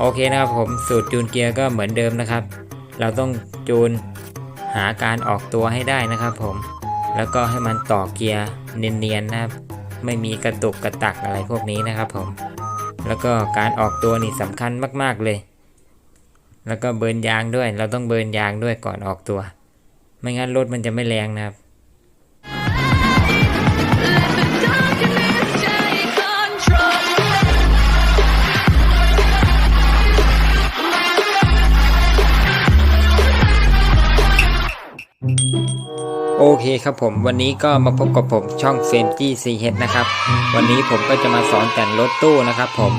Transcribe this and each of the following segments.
โอเคนะครับผมสูตรจูนเกียร์ก็เหมือนเดิมนะครับ เราต้องจูนหาการออกตัวให้ได้นะครับ ผมแล้วก็ให้มันต่อเกียร์เนียนๆนะครับ ไม่มีกระตุกกระตักอะไรพวกนี้นะครับผมแล้วก็การออกตัวนี่สำคัญมากๆเลย แล้วก็เบิร์นยางด้วย เราต้องเบิร์นยางด้วยก่อนออกตัว ไม่งั้นรถมันจะไม่แรงนะครับ โอเคครับผมวันนี้ก็มาพบกับผมช่องเฟมจี้ซีเฮดนะครับ วันนี้ผมก็จะมาสอนแต่งรถตู้นะครับผม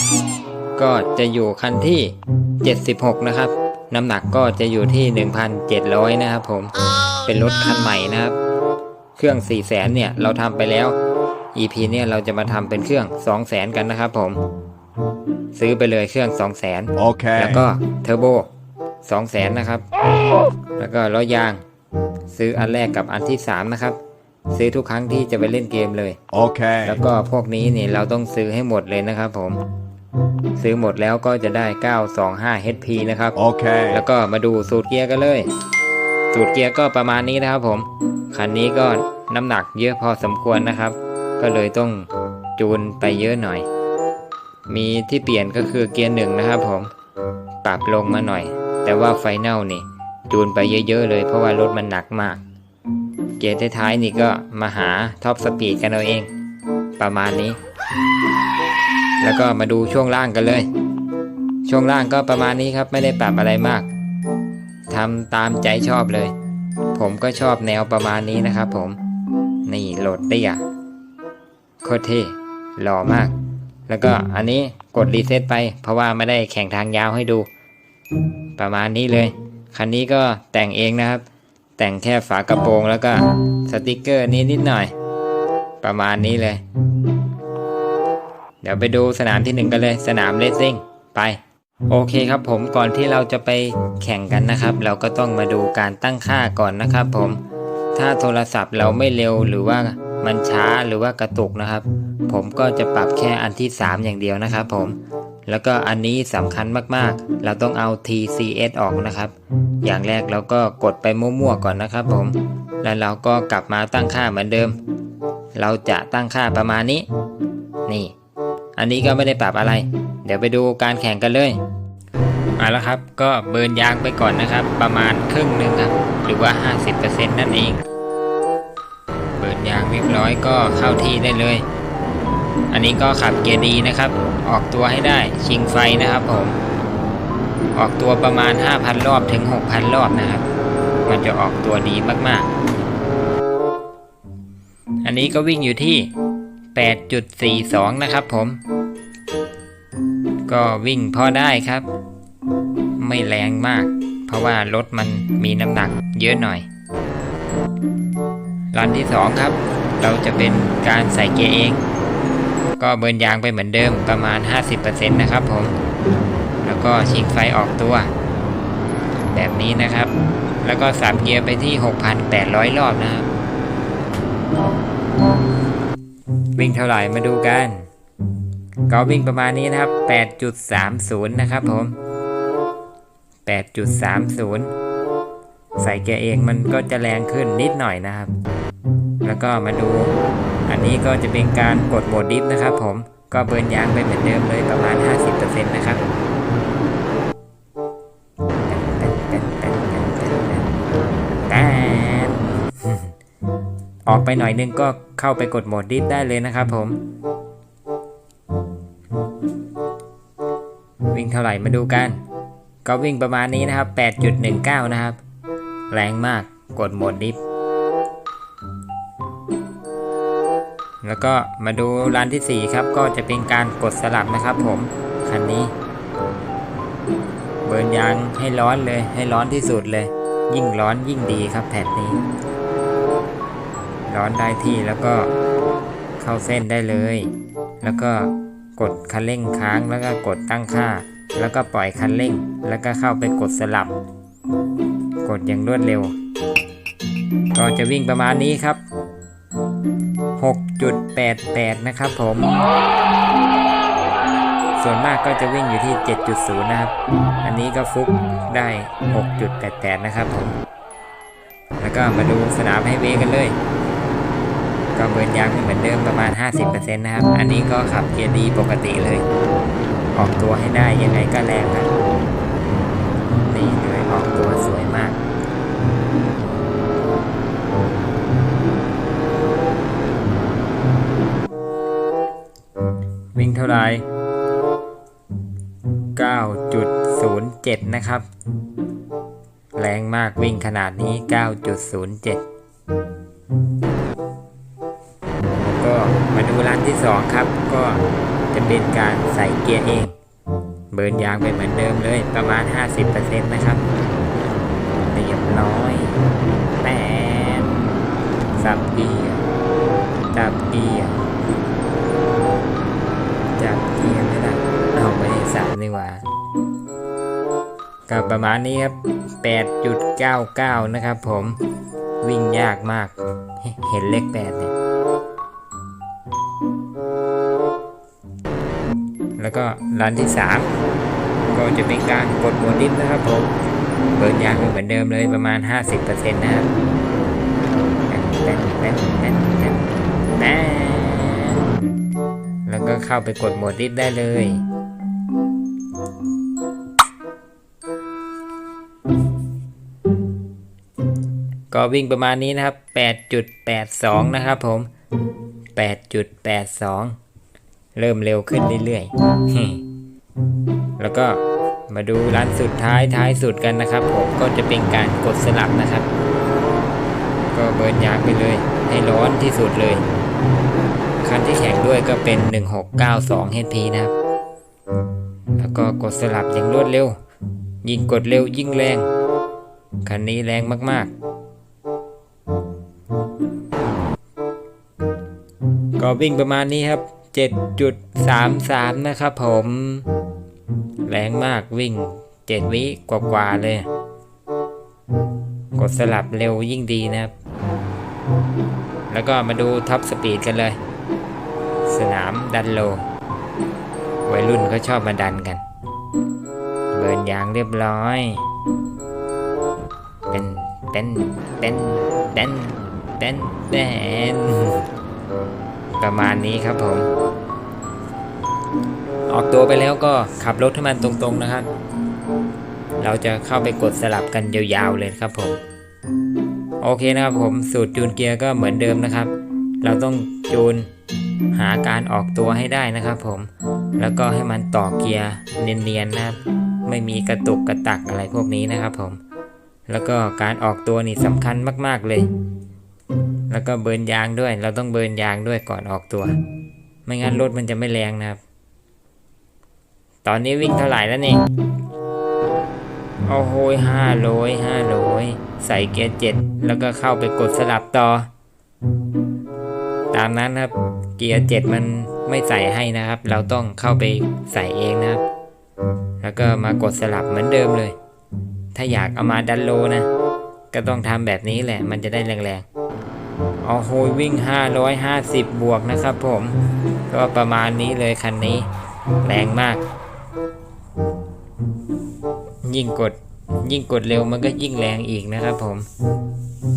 ก็จะอยู่คันที่ 76 นะครับ น้ำหนักก็จะอยู่ที่ 1,700 นะครับผมเป็นรถคันใหม่นะครับ เครื่อง 4 0 0แสนเนี่ยเราทำไปแล้ว EP เนี่ยเราจะมาทำเป็นเครื่อง 2 0 0แสนกันนะครับผม ซื้อไปเลยเครื่อง 2 0 0แสน Okay. แล้วก็เทอร์โบ 2 0 0แสนนะครับ แล้วก็ล้อยาง ซื้ออันแรกกับอันที่ 3 นะครับ ซื้อทุกครั้งที่จะไปเล่นเกมเลย Okay. แล้วก็พวกนี้นี่เราต้องซื้อให้หมดเลยนะครับผม ซื้อหมดแล้วก็จะได้ 925 HP นะครับ Okay. แล้วก็มาดูสูตรเกียร์กันเลย สูตรเกียร์ก็ประมาณนี้นะครับผม คันนี้ก็น้ำหนักเยอะพอสมควรนะครับ ก็เลยต้องจูนไปเยอะหน่อย มีที่เปลี่ยนก็คือเกียร์หนึ่งนะครับผม ปรับลงมาหน่อย แต่ว่าไฟแนลนี่ จูนไปเยอะๆเลย เพราะว่ารถมันหนักมาก เกียร์ท้ายๆนี่ก็มาหาท็อปสปีดกันเอาเอง ประมาณนี้ แล้วก็มาดูช่วงล่างกันเลย ช่วงล่างก็ประมาณนี้ครับไม่ได้ปรับอะไรมากทำตามใจชอบเลย ผมก็ชอบแนวประมาณนี้นะครับผม นี่โหลดเตี้ยโคตรเท่หล่อมาก แล้วก็อันนี้กดรีเซ็ตไป เพราะว่าไม่ได้แข่งทางยาวให้ดู ประมาณนี้เลย คันนี้ก็แต่งเองนะครับ แต่งแค่ฝากระโปรงแล้วก็สติกเกอร์นี้นิดหน่อย ประมาณนี้เลย เดี๋ยวไปดูสนามที่หนึ่งกันเลย สนามเลสซิ่งไปโอเคครับผมก่อนที่เราจะไปแข่งกันนะครับ เราก็ต้องมาดูการตั้งค่าก่อนนะครับผม ถ้าโทรศัพท์เราไม่เร็วหรือว่ามันช้าหรือว่ากระตุกนะครับ ผมก็จะปรับแค่อันที่ 3 อย่างเดียวนะครับผม แล้วก็อันนี้สำคัญมากๆ เราต้องเอา TCS ออกนะครับ อย่างแรกเราก็กดไปมั่วๆก่อนนะครับผม แล้วเราก็กลับมาตั้งค่าเหมือนเดิม เราจะตั้งค่าประมาณนี้ นี่ อันนี้ก็ไม่ได้ปรับอะไร เดี๋ยวไปดูการแข่งกันเลยมาแล้วครับ ก็เบิร์นยางไปก่อนนะครับ ประมาณครึ่งหนึ่งครับ หรือว่า 50%นั่นเอง เบิร์นยางเรียบร้อยก็เข้าที่ได้เลย อันนี้ก็ขับเกียร์ดีนะครับ ออกตัวให้ได้ชิงไฟนะครับผม ออกตัวประมาณ 5,000 รอบถึง 6,000 รอบนะครับ มันจะออกตัวดีมากๆ อันนี้ก็วิ่งอยู่ที่ 8.42 นะครับผม ก็วิ่งพอได้ครับ ไม่แรงมาก เพราะว่ารถมันมีน้ำหนักเยอะหน่อยรันที่ 2 ครับ เราจะเป็นการใส่เกียร์เอง ก็เบิร์นยางไปเหมือนเดิมประมาณ 50%นะครับผม แล้วก็ชิงไฟออกตัว แบบนี้นะครับ แล้วก็สับเกียร์ไปที่ 6,800 รอบนะครับ วิ่งเท่าไหร่มาดูกัน ก็วิ่งประมาณนี้นะครับ 8.30 นะครับผม 8.30 ใส่เกียร์เองมันก็จะแรงขึ้นนิดหน่อยนะครับ แล้วก็มาดู อันนี้ก็จะเป็นการกดโหมดดิฟนะครับผมก็เบิร์นยางไปเหมือนเดิมเลยประมาณ 50%นะครับแตนออกไปหน่อยนึงก็เข้าไปกดโหมดดิฟได้เลยนะครับผม วิ่งเท่าไหร่มาดูกัน ก็วิ่งประมาณนี้นะครับ 8.19 นะครับ แรงมากกดโหมดดิฟ แล้วก็มาดูร้านที่ 4 ครับ ก็จะเป็นการกดสลับนะครับผมคันนี้ เบิร์นยางให้ร้อนเลยให้ร้อนที่สุดเลย ยิ่งร้อนยิ่งดีครับแผ่นนี้ ร้อนได้ที่แล้วก็เข้าเส้นได้เลย แล้วก็กดคันเร่งค้างแล้วก็กดตั้งค่า แล้วก็ปล่อยคันเร่ง แล้วก็เข้าไปกดสลับ กดอย่างรวดเร็ว ก็จะวิ่งประมาณนี้ครับ 6.88 นะครับผม ส่วนมากก็จะวิ่งอยู่ที่ 7.0 นะครับ อันนี้ก็ฟุกได้ 6.88 นะครับผม แล้วก็มาดูสนามไฮเวย์กันเลย ก็เบิร์นยางเหมือนเดิมประมาณ 50%นะครับ อันนี้ก็ขับเกียร์ดีปกติเลย ออกตัวให้ได้ยังไงก็แรงครับนี่เลยออกตัวสวยมาก วิ่งเท่าไหร่9.07 นะครับ แรงมากวิ่งขนาดนี้ 9.07 ก็มาดูร้านที่ 2 ครับ ก็จะเป็นการใส่เกียร์เอง เบิร์นยางไปเหมือนเดิมเลยประมาณ 50%นะครับเรียบร้อยแปมสับเกียร์จับเกียร์ ด้สับนี่หว่า ก็ประมาณนี้ครับ 8.99 นะครับผมวิ่งยากมาก เห็นเลข8เนี่ย แล้วก็ร้านที่3ก็จะเป็นการกดโหมดิฟนะครับผมเบิร์นยางเหมือนเดิมเลยประมาณ 50%นะครับแป้นแป้นแป้นแป้นแป้นแล้วก็เข้าไปกดโหมดดิฟได้เลย ก็วิ่งประมาณนี้นะครับ 8.82 นะครับผม 8.82 เริ่มเร็วขึ้นเรื่อยๆ แล้วก็มาดูร้านสุดท้ายท้ายสุดกันนะครับ ผมก็จะเป็นการกดสลับนะครับ ก็เบิร์นยางไปเลย ให้ร้อนที่สุดเลย คันที่แข่งด้วยก็เป็น 1692 HP นะครับ แล้วก็กดสลับอย่างรวดเร็ว ยิ่งกดเร็วยิ่งแรง คันนี้แรงมากๆ ก็วิ่งประมาณนี้ครับ 7.33 นะครับผม แรงมากวิ่ง 7 วิกว่าๆเลย กดสลับเร็วยิ่งดีนะครับ แล้วก็มาดูท็อปสปีดกันเลย สนามดันโล วัยรุ่นเขาชอบมาดันกัน เบิร์นยางเรียบร้อยเต้นเต้นเต้นเต้นเต้นเต้นประมาณนี้ครับผม ออกตัวไปแล้วก็ขับรถให้มันตรงๆนะครับ เราจะเข้าไปกดสลับกันยาวๆเลยครับผม โอเคนะครับผมสูตรจูนเกียร์ก็เหมือนเดิมนะครับ เราต้องจูนหาการออกตัวให้ได้นะครับผม แล้วก็ให้มันต่อเกียร์เนียนๆนะครับ ไม่มีกระตุกกระตักอะไรพวกนี้นะครับผม แล้วก็การออกตัวนี่สำคัญมาก ๆเลย แล้วก็เบิร์นยางด้วย เราต้องเบิร์นยางด้วยก่อนออกตัว ไม่งั้นรถมันจะไม่แรงนะครับ ตอนนี้วิ่งเท่าไหร่แล้วนี่โอ้โหห้าร้อยห้าร้อยใส่เกียร์เจ็ดแล้วก็เข้าไปกดสลับต่อ ตามนั้นครับ เกียร์เจ็ดมันไม่ใส่ให้นะครับ เราต้องเข้าไปใส่เองนะครับ แล้วก็มากดสลับเหมือนเดิมเลย ถ้าอยากเอามาดันโลนะ ก็ต้องทำแบบนี้แหละ มันจะได้แรงๆโอ้โหวิ่ง 550 บวกนะครับผม ก็ประมาณนี้เลยคันนี้ แรงมาก ยิ่งกดยิ่งกดเร็วมันก็ยิ่งแรงอีกนะครับผม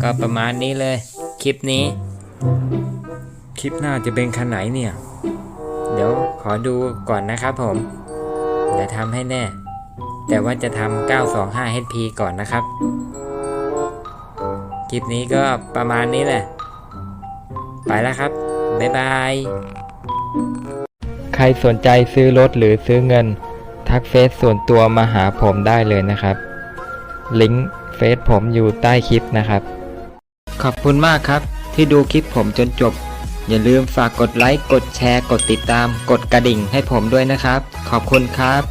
ก็ประมาณนี้เลย คลิปนี้ คลิปหน้าจะเป็นคันไหนเนี่ย เดี๋ยวขอดูก่อนนะครับผม เดี๋ยวทำให้แน่ แต่ว่าจะทำ925 HP ก่อนนะครับ คลิปนี้ก็ประมาณนี้แหละ ไปแล้วครับ บ๊ายบาย ใครสนใจซื้อรถหรือซื้อเงิน ทักเฟซส่วนตัวมาหาผมได้เลยนะครับ ลิงก์เฟซผมอยู่ใต้คลิปนะครับ ขอบคุณมากครับที่ดูคลิปผมจนจบ อย่าลืมฝากกดไลค์ กดแชร์ กดติดตาม กดกระดิ่งให้ผมด้วยนะครับ ขอบคุณครับ